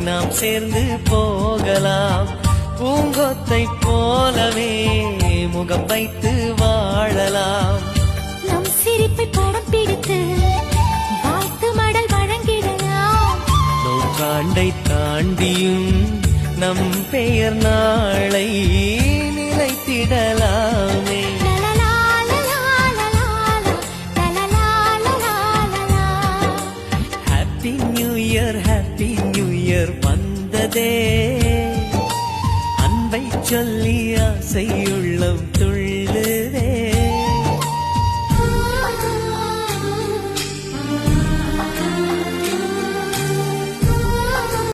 நாம் சேர்ந்து போகலாம். பூங்கொத்தை போலவே முகம் வைத்து வாழலாம். நம் சிரிப்பை படம் பிடித்து வாழ்த்து மடல் வழங்கிடலாம். நூற்றாண்டை தாண்டியும் நம் பெயர் நாளை நிலைத்திடலாமே. இயர் ஹாப்பி நியூ இயர் வந்ததே. அன்பை சொல்லி ஆசையுள்ளம் துள்ளுதே